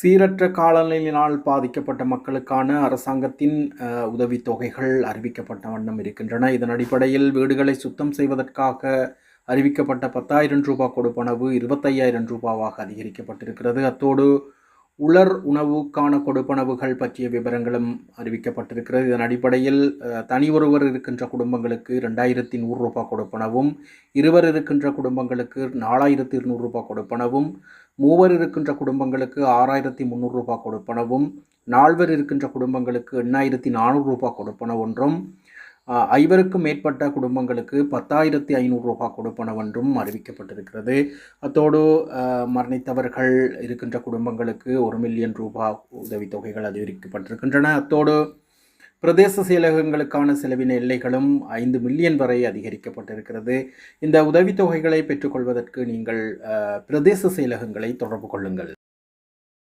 சீரற்ற காலநிலையினால் பாதிக்கப்பட்ட மக்களுக்கான அரசாங்கத்தின் உதவித்தொகைகள் அறிவிக்கப்பட்ட வண்ணம் இருக்கின்றன. இதன் அடிப்படையில் வீடுகளை சுத்தம் செய்வதற்காக அறிவிக்கப்பட்ட பத்தாயிரம் ரூபாய் கொடுப்பனவு இருபத்தையாயிரம் ரூபாவாக அதிகரிக்கப்பட்டிருக்கிறது. அத்தோடு உலர் உணவுக்கான கொடுப்பனவுகள் பற்றிய விவரங்களும் அறிவிக்கப்பட்டிருக்கிறது. இதன் அடிப்படையில் தனி ஒருவர் இருக்கின்ற குடும்பங்களுக்கு ரெண்டாயிரத்தி நூறு ரூபாய் கொடுப்பனவும் இருவர் இருக்கின்ற குடும்பங்களுக்கு நாலாயிரத்தி இருநூறு ரூபாய் கொடுப்பனவும் மூவர் இருக்கின்ற குடும்பங்களுக்கு ஆறாயிரத்தி முந்நூறு ரூபாய் கொடுப்பனவும் நால்வர் இருக்கின்ற குடும்பங்களுக்கு எண்ணாயிரத்தி நானூறு ரூபாய் கொடுப்பன ஒன்றும் ஐவருக்கும் மேற்பட்ட குடும்பங்களுக்கு பத்தாயிரத்தி ஐநூறு ரூபாய் கொடுப்பனவென்றும் அறிவிக்கப்பட்டிருக்கிறது. அத்தோடு மரணித்தவர்கள் இருக்கின்ற குடும்பங்களுக்கு ஒரு மில்லியன் ரூபாய் உதவித்தொகைகள் அதிகரிக்கப்பட்டிருக்கின்றன அத்தோடு பிரதேச செயலகங்களுக்கான செலவின எல்லைகளும் ஐந்து மில்லியன் வரை அதிகரிக்கப்பட்டிருக்கிறது. இந்த உதவித்தொகைகளை பெற்றுக்கொள்வதற்கு நீங்கள் பிரதேச செயலகங்களை தொடர்பு கொள்ளுங்கள்.